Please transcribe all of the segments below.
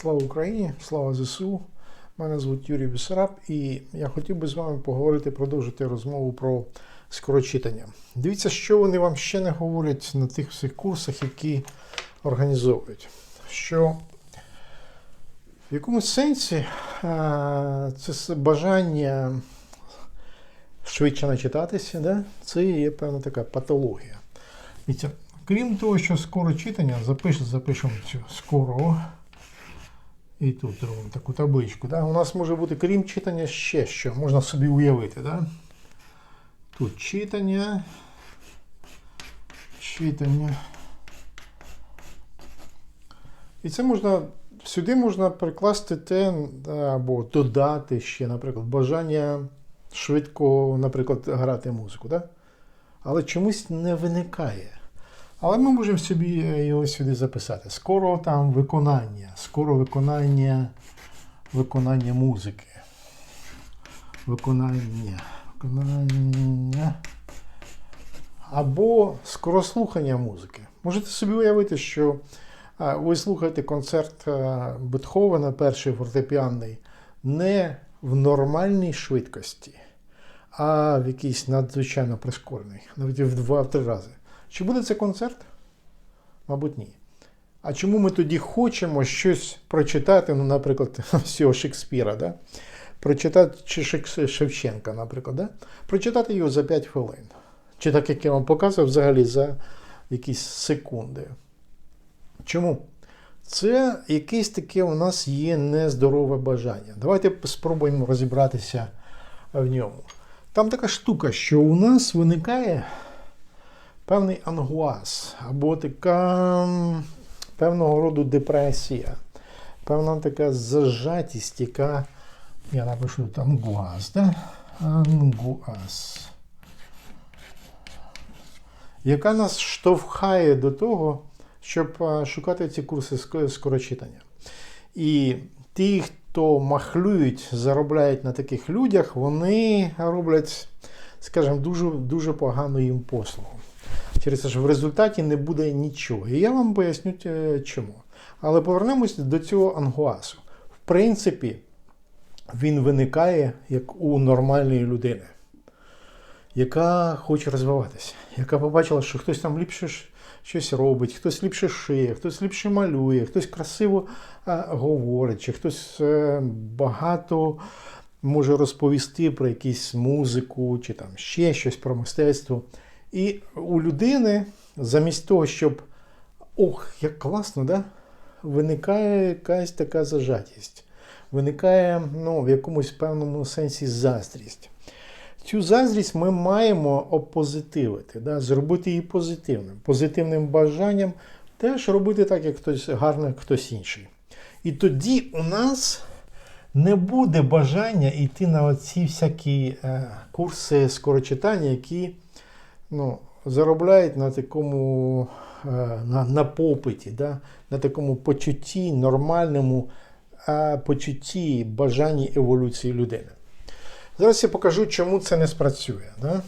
Слава Україні, слава ЗСУ. Мене звуть Юрій Бісараб, і я хотів би з вами поговорити, продовжити розмову про скорочитання. Дивіться, що вони вам ще не говорять на тих всіх курсах, які організовують. Що в якомусь сенсі е, це бажання швидше начитатися, да? це є певна така патологія. Крім того, що скоро читання, запиш, запишемо цю скоро. І тут робимо таку табличку. Да? У нас може бути, крім читання, ще що. Можна собі уявити. Да? Тут читання. Читання. І це можна. Сюди можна прикласти те, або додати ще, наприклад, бажання швидко, наприклад, грати музику. Да? Але чомусь не виникає. Але ми можемо собі е, його сюди записати. Скоро там виконання, скоро виконання, виконання музики. Виконання. Виконання. Або скорослухання музики. Можете собі уявити, що ви слухаєте концерт Бетховена, перший фортепіанний, не в нормальній швидкості, а в якійсь надзвичайно прискорений, навіть в два-три рази. Чи буде це концерт? Мабуть, ні. А чому ми тоді хочемо щось прочитати, ну, наприклад, всього Шекспіра, да? прочитати чи Шевченка, наприклад, да? прочитати його за 5 хвилин. Чи так, як я вам показував, взагалі за якісь секунди. Чому? Це якесь таке у нас є нездорове бажання. Давайте спробуємо розібратися в ньому. Там така штука, що у нас виникає певний ангуаз, або така певного роду депресія, певна така зажатість, яка. Я напишу там ангуаз, да? Ангуаз. Яка нас штовхає до того, щоб шукати ці курси скорочитання. І ті, хто махлюють, заробляють на таких людях, вони роблять, скажімо, дуже, дуже погану їм послугу. Через те, що в результаті не буде нічого. І я вам поясню е, чому. Але повернемось до цього ангуасу. В принципі, він виникає як у нормальної людини, яка хоче розвиватися, яка побачила, що хтось там ліпше щось робить, хтось ліпше шиє, хтось ліпше малює, хтось красиво а, говорить, чи хтось е, багато може розповісти про якусь музику, чи там ще щось про мистецтво. І у людини, замість того, щоб ох, як класно, да? виникає якась така зажатість. Виникає ну, в якомусь певному сенсі заздрість. Цю заздрість ми маємо опозитивити, да? зробити її позитивним, позитивним бажанням теж робити так, як хтось гарно, хтось інший. І тоді у нас не буде бажання йти на оці всякі е, курси скорочитання, які ну, заробляють на такому е, на, на попиті, да? на такому почутті, нормальному почутті бажанні еволюції людини. Зараз я покажу, чому це не спрацює. Да?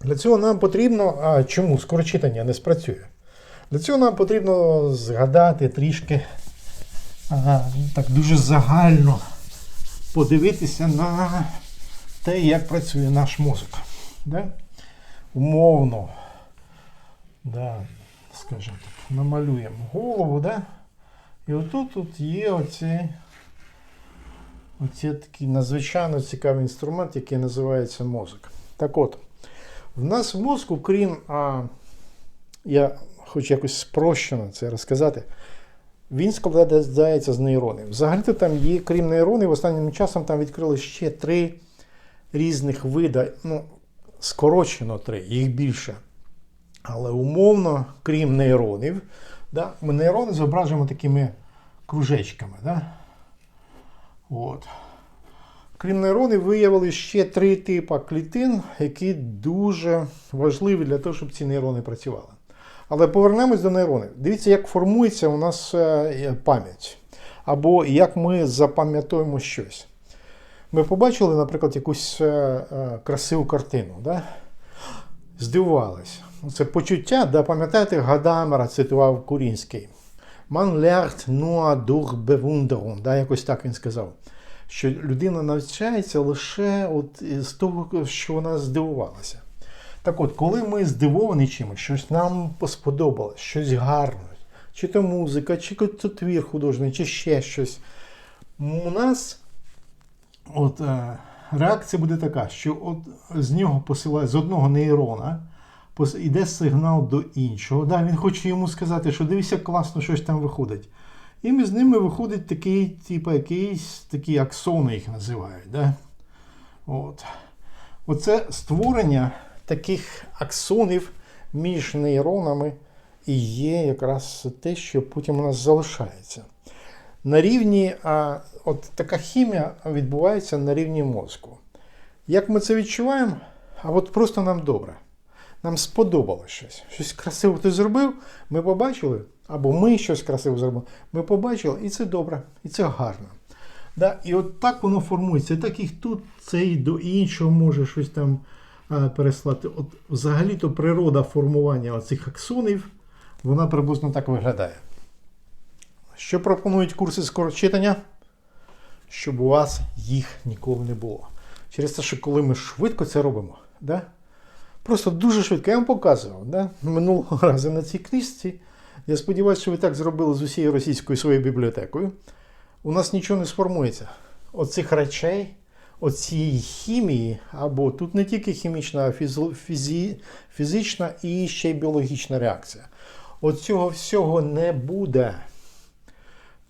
Для цього нам потрібно. А чому скорочитання не спрацює? Для цього нам потрібно згадати трішки ага, так дуже загально подивитися на те, як працює наш мозок. Да? Умовно, да, скажімо так, намалюємо голову, да? і отут тут є оці, оці такий надзвичайно цікавий інструмент, який називається мозок. Так от, в нас в мозку, крім, а, я хочу якось спрощено це розказати, він складається з нейронів. Взагалі-то там є, крім нейронів, останнім часом там відкрили ще три різних вида, ну, скорочено три, їх більше. Але умовно, крім нейронів, да, ми нейрони зображуємо такими кружечками. Да? От. Крім нейронів, виявили ще три типи клітин, які дуже важливі для того, щоб ці нейрони працювали. Але повернемось до нейронів. Дивіться, як формується у нас е, пам'ять. Або як ми запам'ятовуємо щось. Ми побачили, наприклад, якусь е, е, красиву картину. Да? Здивувались. Це почуття, да, пам'ятаєте, Гадамера цитував Курінський. Man lernt nur durch Bewunderung, да, якось так він сказав. Що людина навчається лише от з того, що вона здивувалася. Так от, коли ми здивовані чимось, щось нам сподобалось, щось гарне, чи то музика, чи то твір художній, чи ще щось, у нас от, е, реакція буде така, що от з нього посилає з одного нейрона йде сигнал до іншого. Да, він хоче йому сказати, що дивися, класно щось там виходить. І між ними виходить такий, типу, якийсь такі аксони їх називають. Да? От. Оце створення таких аксонів між нейронами і є якраз те, що потім у нас залишається. На рівні, а, от така хімія відбувається на рівні мозку. Як ми це відчуваємо? А от просто нам добре. Нам сподобалось щось. Щось красиве ти зробив, ми побачили, або ми щось красиве зробили, ми побачили, і це добре, і це гарно. Да? І от так воно формується. І Так і тут цей до іншого може щось там а, переслати. От взагалі-то природа формування оцих аксонів, вона приблизно так виглядає. Що пропонують курси скорочитання? Щоб у вас їх ніколи не було. Через те, що коли ми швидко це робимо, да? просто дуже швидко, я вам показував да? минулого разу на цій книжці. Я сподіваюся, що ви так зробили з усією російською своєю бібліотекою. У нас нічого не сформується. Оцих речей, оцієї хімії, або тут не тільки хімічна, а фізі, фізична і ще й біологічна реакція. От цього всього не буде.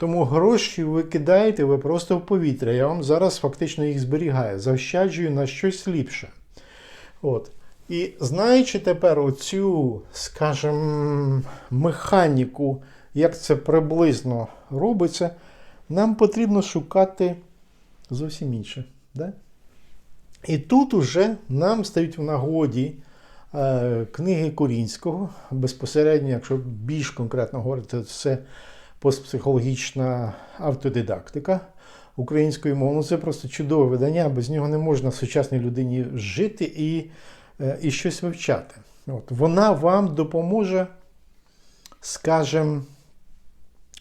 Тому гроші ви кидаєте ви просто в повітря. Я вам зараз фактично їх зберігаю, заощаджую на щось ліпше. От. І знаючи тепер оцю, скажімо, механіку, як це приблизно робиться, нам потрібно шукати зовсім інше. Да? І тут уже нам стають в нагоді е, книги Корінського, безпосередньо, якщо більш конкретно говорити, це постпсихологічна автодидактика українською мовою. Це просто чудове видання, без нього не можна сучасній людині жити і, е, і щось вивчати. От. Вона вам допоможе, скажімо,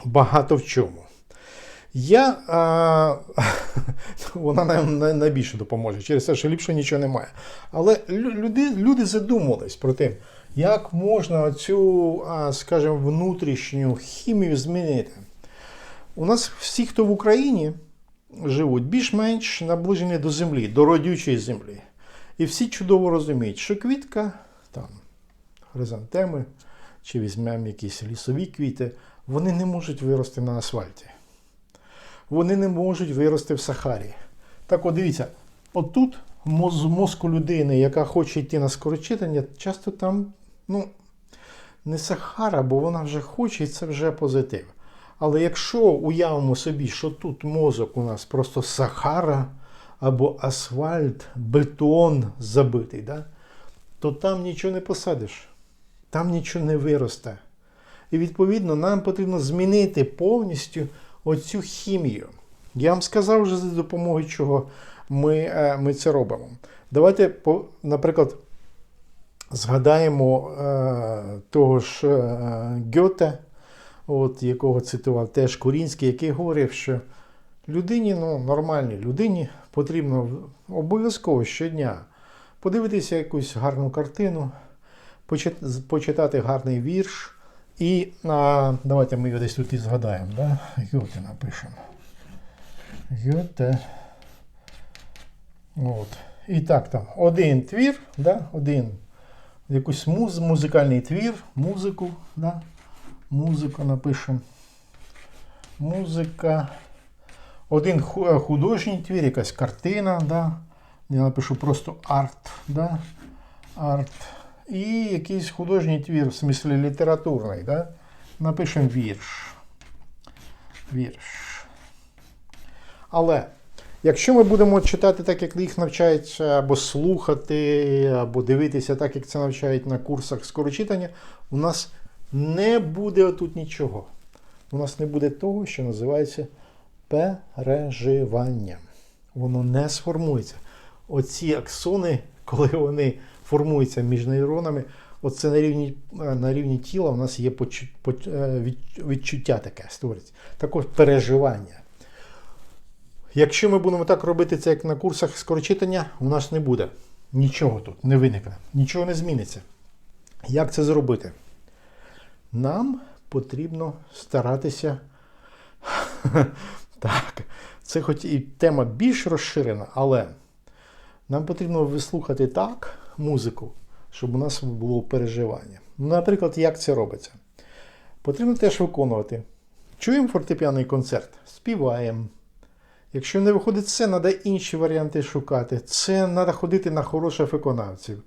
багато в чому. Я, а, вона нам найбільше допоможе, через те, що ліпше нічого немає. Але люди, люди задумались про те, як можна цю, скажімо, внутрішню хімію змінити. У нас всі, хто в Україні живуть, більш-менш наближені до землі, до родючої землі. І всі чудово розуміють, що квітка, там, хризантеми, чи візьмемо якісь лісові квіти, вони не можуть вирости на асфальті вони не можуть вирости в Сахарі. Так от дивіться, отут моз, мозку людини, яка хоче йти на скорочитання, часто там ну, не Сахара, бо вона вже хоче і це вже позитив. Але якщо уявимо собі, що тут мозок у нас просто Сахара або асфальт, бетон забитий, да? то там нічого не посадиш, там нічого не виросте. І відповідно нам потрібно змінити повністю оцю хімію. Я вам сказав вже за допомогою чого ми, е, ми це робимо. Давайте, наприклад, згадаємо е, того ж е, Гьоте, от, якого цитував теж Курінський, який говорив, що людині, ну, нормальній людині потрібно обов'язково щодня подивитися якусь гарну картину, почитати гарний вірш. І а, давайте ми його десь тут і згадаємо, да? Гьоте напишемо. Гьоте. От. І так там. Один твір, да? один якийсь муз, музикальний твір, музику, да? музику напишемо. Музика. Один е, художній твір, якась картина, да? я напишу просто арт. Да? Арт. І якийсь художній твір, в смислі літературний. Да? Напишемо вірш. Вірш. Але якщо ми будемо читати так, як їх навчають, або слухати, або дивитися так, як це навчають на курсах скорочитання, у нас не буде тут нічого. У нас не буде того, що називається переживання. Воно не сформується. Оці аксони, коли вони формуються між нейронами, оце на рівні, на рівні тіла у нас є почу- поч- е, від- відчуття таке створюється. Також переживання. Якщо ми будемо так робити це, як на курсах скорочитання, у нас не буде. Нічого тут не виникне, нічого не зміниться. Як це зробити? Нам потрібно старатися. так, це хоч і тема більш розширена, але нам потрібно вислухати так музику, щоб у нас було переживання. Ну, Наприклад, як це робиться? Потрібно теж виконувати. Чуємо фортепіаний концерт, співаємо. Якщо не виходить це, треба інші варіанти шукати. Це треба ходити на хороших виконавців.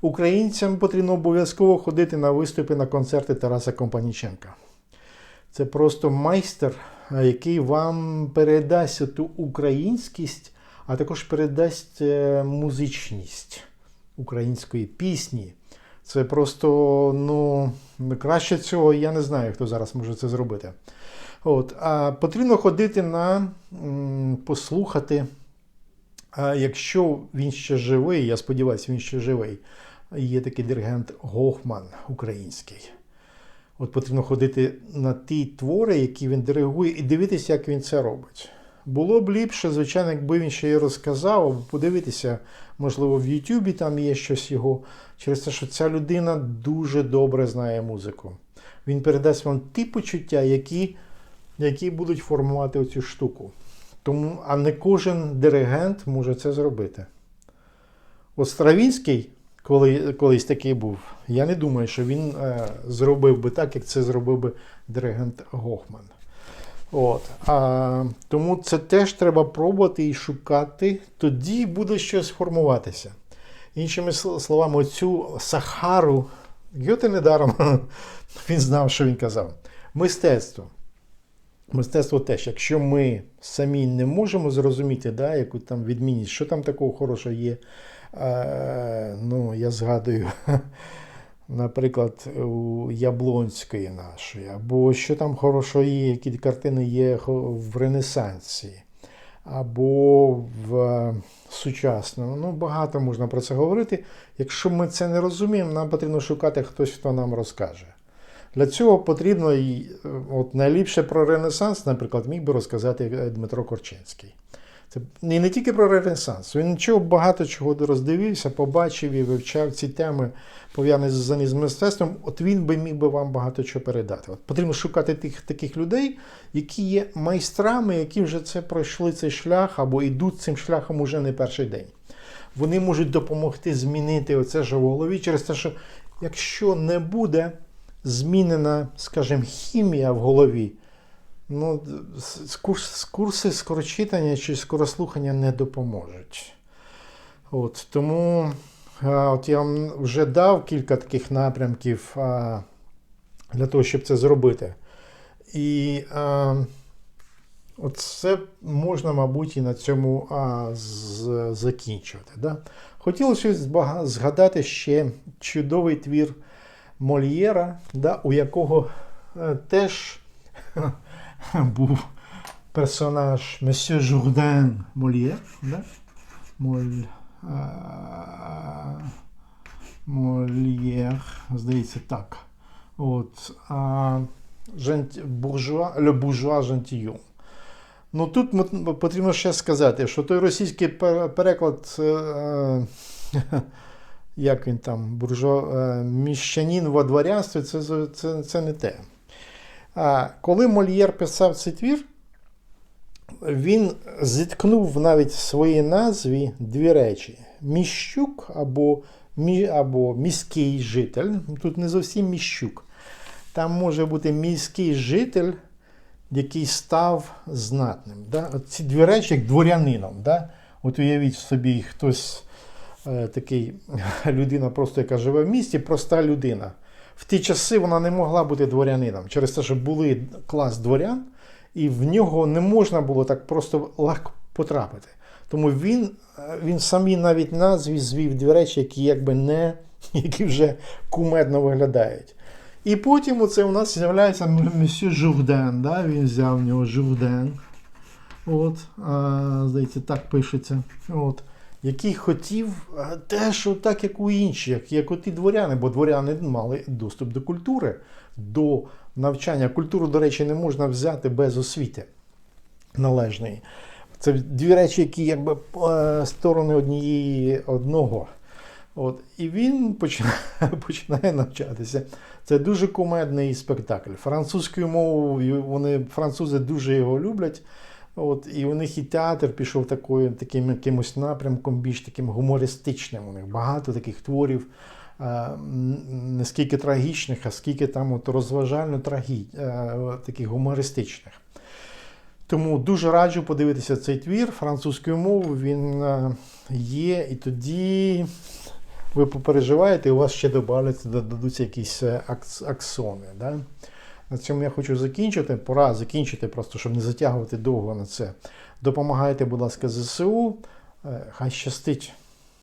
Українцям потрібно обов'язково ходити на виступи на концерти Тараса Компаніченка. Це просто майстер, який вам передасть ту українськість, а також передасть е, музичність української пісні. Це просто, ну, краще цього, я не знаю, хто зараз може це зробити. От, а потрібно ходити на послухати. Якщо він ще живий, я сподіваюся, він ще живий. Є такий диригент Гофман український. От потрібно ходити на ті твори, які він диригує, і дивитися, як він це робить. Було б ліпше, звичайно, якби він ще й розказав, або подивитися, можливо, в Ютубі там є щось його, через те, що ця людина дуже добре знає музику. Він передасть вам ті почуття, які, які будуть формувати оцю штуку. Тому, а не кожен диригент може це зробити. От Стравінський, коли, колись такий був, я не думаю, що він е, зробив би так, як це зробив би диригент Гохман. От. А, тому це теж треба пробувати і шукати, тоді буде щось формуватися. Іншими словами, оцю Сахару, Гьоте недаром він знав, що він казав. Мистецтво. Мистецтво теж, якщо ми самі не можемо зрозуміти, да, яку там відмінність, що там такого хорошого є. Е, ну, я згадую, наприклад, у Яблонської нашої, або що там хорошого є, які картини є в Ренесансі, або в е, сучасному. Ну, багато можна про це говорити. Якщо ми це не розуміємо, нам потрібно шукати хтось, хто нам розкаже. Для цього потрібно е, от найліпше про Ренесанс, наприклад, міг би розказати е, Дмитро Корчинський. Це і не тільки про Ренесанс. Він нічого багато чого роздивився, побачив і вивчав ці теми, пов'язані з мистецтвом. От він би міг би вам багато чого передати. От потрібно шукати тих таких людей, які є майстрами, які вже це пройшли цей шлях або йдуть цим шляхом уже не перший день. Вони можуть допомогти змінити оце ж в голові через те, що якщо не буде змінена, скажімо, хімія в голові, ну, курси скорочитання чи скорослухання не допоможуть. От, тому от я вам вже дав кілька таких напрямків а, для того, щоб це зробити. І а, от це можна, мабуть, і на цьому а, з, закінчувати. Да? Хотілося згадати ще чудовий твір Мольєра, да, у якого е, теж був персонаж Месьє Журден Мольєр. Да? Моль, а, Мольєр, здається, так. От, а, буржуа, Le Bourgeois Gentilhomme. Ну тут потрібно ще сказати, що той російський переклад, е, е, як він там, буржуа, е, міщанін во дворянстві, це, це, це не те. А коли Мольєр писав цей твір, він зіткнув навіть в своїй назві дві речі: міщук або, мі, або міський житель. Тут не зовсім міщук. Там може бути міський житель, який став знатним. Да? Ці дві речі, як дворянином. Да? От уявіть собі, хтось такий людина, просто яка живе в місті, проста людина. В ті часи вона не могла бути дворянином через те, що були клас дворян, і в нього не можна було так просто легко потрапити. Тому він, е, він самі навіть назві звів дві речі, які якби не, які вже кумедно виглядають. І потім оце у нас з'являється месьє Журден, да? він взяв в нього Журден. От, а, здається, так пишеться. От. Який хотів е, теж так, як у інші, як, як оті дворяни, бо дворяни мали доступ до культури, до навчання. Культуру, до речі, не можна взяти без освіти належної. Це дві речі, які якби е, сторони однієї одного. От, і він починає, починає навчатися. Це дуже кумедний спектакль. Французькою мовою вони французи дуже його люблять. От, і у них і театр пішов такою, таким якимось напрямком, більш таким гумористичним. У них багато таких творів, е, не скільки трагічних, а скільки там от розважально трагі, е, таких гумористичних. Тому дуже раджу подивитися цей твір французькою мовою. Він е, є, і тоді ви попереживаєте, і у вас ще додаються, якісь акс- аксони. Да? На цьому я хочу закінчити. Пора закінчити, просто щоб не затягувати довго на це. Допомагайте, будь ласка, ЗСУ. Е, Хай щастить.